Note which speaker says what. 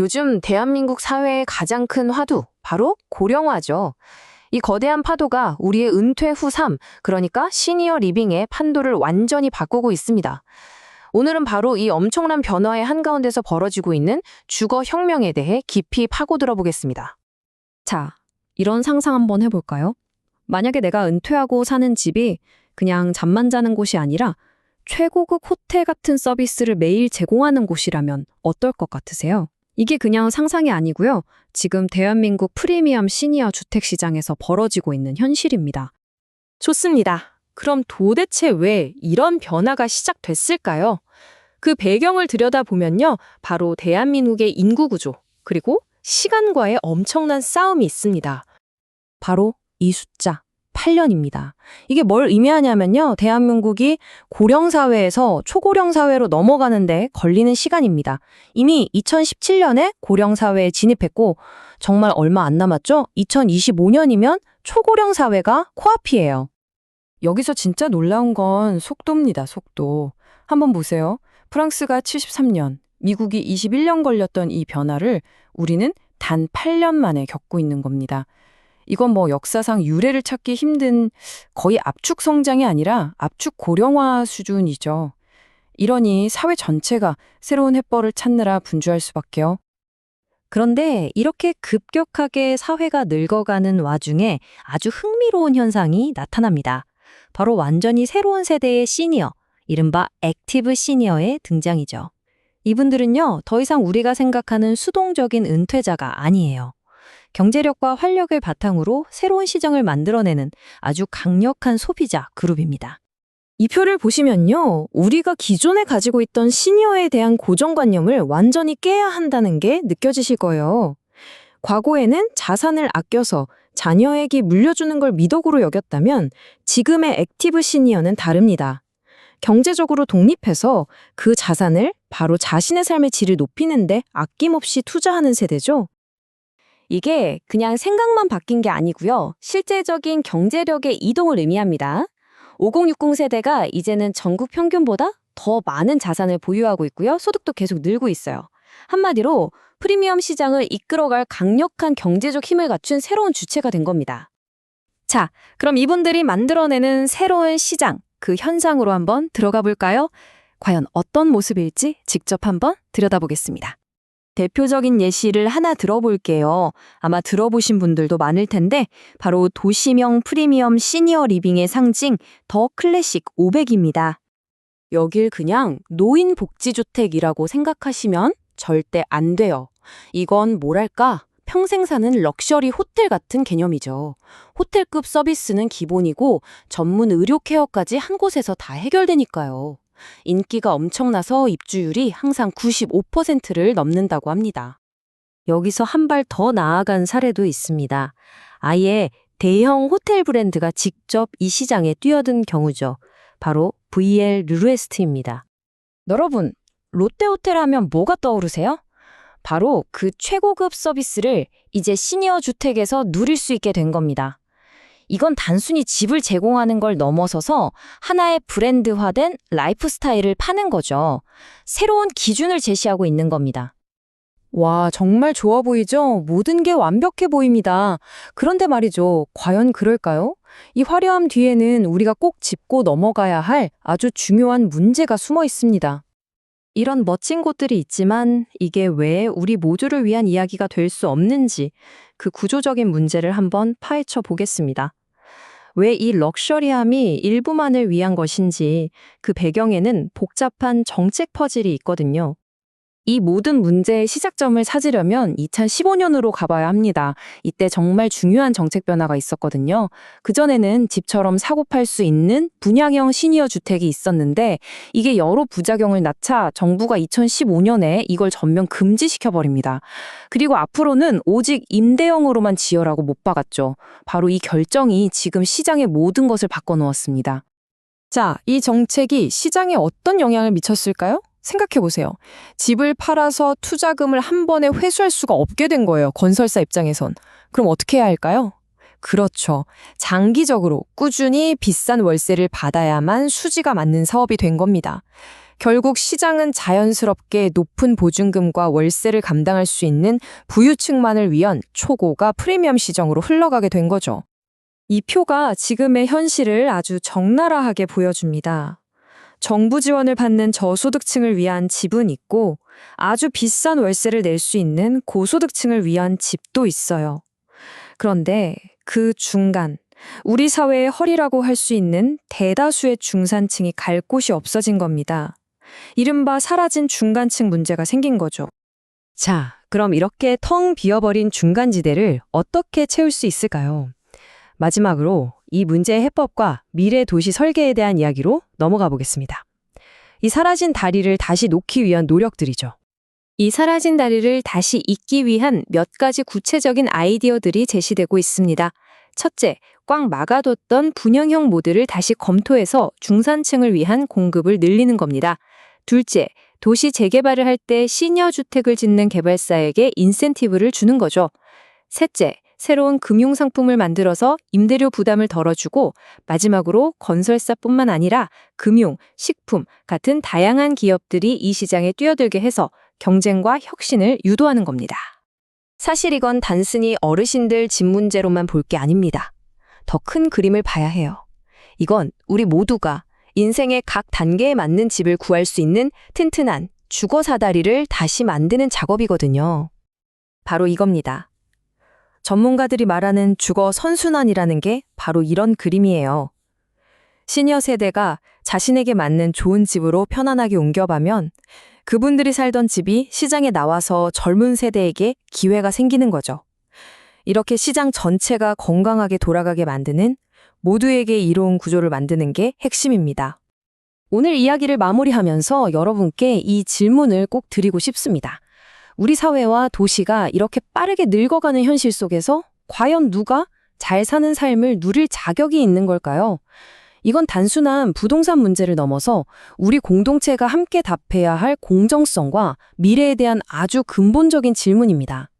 Speaker 1: 요즘 대한민국 사회의 가장 큰 화두, 바로 고령화죠. 이 거대한 파도가 우리의 은퇴 후 삶, 그러니까 시니어 리빙의 판도를 완전히 바꾸고 있습니다. 오늘은 바로 이 엄청난 변화의 한가운데서 벌어지고 있는 주거 혁명에 대해 깊이 파고들어 보겠습니다.
Speaker 2: 자, 이런 상상 한번 해볼까요? 만약에 내가 은퇴하고 사는 집이 그냥 잠만 자는 곳이 아니라 최고급 호텔 같은 서비스를 매일 제공하는 곳이라면 어떨 것 같으세요? 이게 그냥 상상이 아니고요. 지금 대한민국 프리미엄 시니어 주택 시장에서 벌어지고 있는 현실입니다.
Speaker 3: 좋습니다. 그럼 도대체 왜 이런 변화가 시작됐을까요? 그 배경을 들여다보면요. 바로 대한민국의 인구 구조, 그리고 시간과의 엄청난 싸움이 있습니다.
Speaker 2: 바로 이 숫자 8년입니다. 이게 뭘 의미하냐면요. 대한민국이 고령 사회에서 초고령 사회로 넘어가는데 걸리는 시간입니다. 이미 2017년에 고령 사회에 진입했고 정말 얼마 안 남았죠? 2025년이면 초고령 사회가 코앞이에요.
Speaker 4: 여기서 진짜 놀라운 건 속도입니다, 속도. 한번 보세요. 프랑스가 73년, 미국이 21년 걸렸던 이 변화를 우리는 단 8년 만에 겪고 있는 겁니다. 이건 뭐 역사상 유례를 찾기 힘든 거의 압축 성장이 아니라 압축 고령화 수준이죠. 이러니 사회 전체가 새로운 햇벌을 찾느라 분주할 수밖에요.
Speaker 2: 그런데 이렇게 급격하게 사회가 늙어가는 와중에 아주 흥미로운 현상이 나타납니다. 바로 완전히 새로운 세대의 시니어, 이른바 액티브 시니어의 등장이죠. 이분들은요, 더 이상 우리가 생각하는 수동적인 은퇴자가 아니에요. 경제력과 활력을 바탕으로 새로운 시장을 만들어내는 아주 강력한 소비자 그룹입니다.
Speaker 3: 이 표를 보시면요. 우리가 기존에 가지고 있던 시니어에 대한 고정관념을 완전히 깨야 한다는 게 느껴지실 거예요. 과거에는 자산을 아껴서 자녀에게 물려주는 걸 미덕으로 여겼다면 지금의 액티브 시니어는 다릅니다. 경제적으로 독립해서 그 자산을 바로 자신의 삶의 질을 높이는데 아낌없이 투자하는 세대죠. 이게 그냥 생각만 바뀐 게 아니고요. 실제적인 경제력의 이동을 의미합니다. 5060 세대가 이제는 전국 평균보다 더 많은 자산을 보유하고 있고요. 소득도 계속 늘고 있어요. 한마디로 프리미엄 시장을 이끌어갈 강력한 경제적 힘을 갖춘 새로운 주체가 된 겁니다. 자, 그럼 이분들이 만들어내는 새로운 시장, 그 현상으로 한번 들어가 볼까요? 과연 어떤 모습일지 직접 한번 들여다보겠습니다. 대표적인 예시를 하나 들어볼게요. 아마 들어보신 분들도 많을 텐데 바로 도시명 프리미엄 시니어 리빙의 상징 더 클래식 500입니다. 여길 그냥 노인 복지주택이라고 생각하시면 절대 안 돼요. 이건 뭐랄까 평생 사는 럭셔리 호텔 같은 개념이죠. 호텔급 서비스는 기본이고 전문 의료 케어까지 한 곳에서 다 해결되니까요. 인기가 엄청나서 입주율이 항상 95%를 넘는다고 합니다.
Speaker 2: 여기서 한 발 더 나아간 사례도 있습니다. 아예 대형 호텔 브랜드가 직접 이 시장에 뛰어든 경우죠. 바로 VL 르르에스트입니다.
Speaker 3: 여러분, 롯데호텔 하면 뭐가 떠오르세요? 바로 그 최고급 서비스를 이제 시니어 주택에서 누릴 수 있게 된 겁니다. 이건 단순히 집을 제공하는 걸 넘어서서 하나의 브랜드화된 라이프 스타일을 파는 거죠. 새로운 기준을 제시하고 있는 겁니다.
Speaker 4: 와, 정말 좋아 보이죠? 모든 게 완벽해 보입니다. 그런데 말이죠. 과연 그럴까요? 이 화려함 뒤에는 우리가 꼭 짚고 넘어가야 할 아주 중요한 문제가 숨어 있습니다.
Speaker 2: 이런 멋진 곳들이 있지만 이게 왜 우리 모두를 위한 이야기가 될 수 없는지 그 구조적인 문제를 한번 파헤쳐 보겠습니다. 왜 이 럭셔리함이 일부만을 위한 것인지 그 배경에는 복잡한 정책 퍼즐이 있거든요.
Speaker 4: 이 모든 문제의 시작점을 찾으려면 2015년으로 가봐야 합니다. 이때 정말 중요한 정책 변화가 있었거든요. 그전에는 집처럼 사고 팔 수 있는 분양형 시니어 주택이 있었는데 이게 여러 부작용을 낳자 정부가 2015년에 이걸 전면 금지시켜 버립니다. 그리고 앞으로는 오직 임대형으로만 지어라고 못 박았죠. 바로 이 결정이 지금 시장의 모든 것을 바꿔 놓았습니다. 자, 이 정책이 시장에 어떤 영향을 미쳤을까요? 생각해 보세요. 집을 팔아서 투자금을 한 번에 회수할 수가 없게 된 거예요. 건설사 입장에선. 그럼 어떻게 해야 할까요? 그렇죠. 장기적으로 꾸준히 비싼 월세를 받아야만 수지가 맞는 사업이 된 겁니다.
Speaker 3: 결국 시장은 자연스럽게 높은 보증금과 월세를 감당할 수 있는 부유층만을 위한 초고가 프리미엄 시정으로 흘러가게 된 거죠. 이 표가 지금의 현실을 아주 적나라하게 보여줍니다. 정부 지원을 받는 저소득층을 위한 집은 있고 아주 비싼 월세를 낼 수 있는 고소득층을 위한 집도 있어요. 그런데 그 중간, 우리 사회의 허리라고 할 수 있는 대다수의 중산층이 갈 곳이 없어진 겁니다. 이른바 사라진 중간층 문제가 생긴 거죠.
Speaker 2: 자, 그럼 이렇게 텅 비어버린 중간지대를 어떻게 채울 수 있을까요? 마지막으로 이 문제의 해법과 미래 도시 설계에 대한 이야기로 넘어가 보겠습니다. 이 사라진 다리를 다시 놓기 위한 노력들이죠.
Speaker 3: 이 사라진 다리를 다시 잇기 위한 몇 가지 구체적인 아이디어들이 제시되고 있습니다. 첫째, 꽉 막아뒀던 분양형 모드를 다시 검토해서 중산층을 위한 공급을 늘리는 겁니다. 둘째, 도시 재개발을 할 때 시니어 주택을 짓는 개발사에게 인센티브를 주는 거죠. 셋째, 새로운 금융 상품을 만들어서 임대료 부담을 덜어주고 마지막으로 건설사뿐만 아니라 금융, 식품 같은 다양한 기업들이 이 시장에 뛰어들게 해서 경쟁과 혁신을 유도하는 겁니다.
Speaker 1: 사실 이건 단순히 어르신들 집 문제로만 볼 게 아닙니다. 더 큰 그림을 봐야 해요. 이건 우리 모두가 인생의 각 단계에 맞는 집을 구할 수 있는 튼튼한 주거 사다리를 다시 만드는 작업이거든요.
Speaker 3: 바로 이겁니다. 전문가들이 말하는 주거 선순환이라는 게 바로 이런 그림이에요. 시니어 세대가 자신에게 맞는 좋은 집으로 편안하게 옮겨가면 그분들이 살던 집이 시장에 나와서 젊은 세대에게 기회가 생기는 거죠. 이렇게 시장 전체가 건강하게 돌아가게 만드는 모두에게 이로운 구조를 만드는 게 핵심입니다.
Speaker 1: 오늘 이야기를 마무리하면서 여러분께 이 질문을 꼭 드리고 싶습니다. 우리 사회와 도시가 이렇게 빠르게 늙어가는 현실 속에서 과연 누가 잘 사는 삶을 누릴 자격이 있는 걸까요? 이건 단순한 부동산 문제를 넘어서 우리 공동체가 함께 답해야 할 공정성과 미래에 대한 아주 근본적인 질문입니다.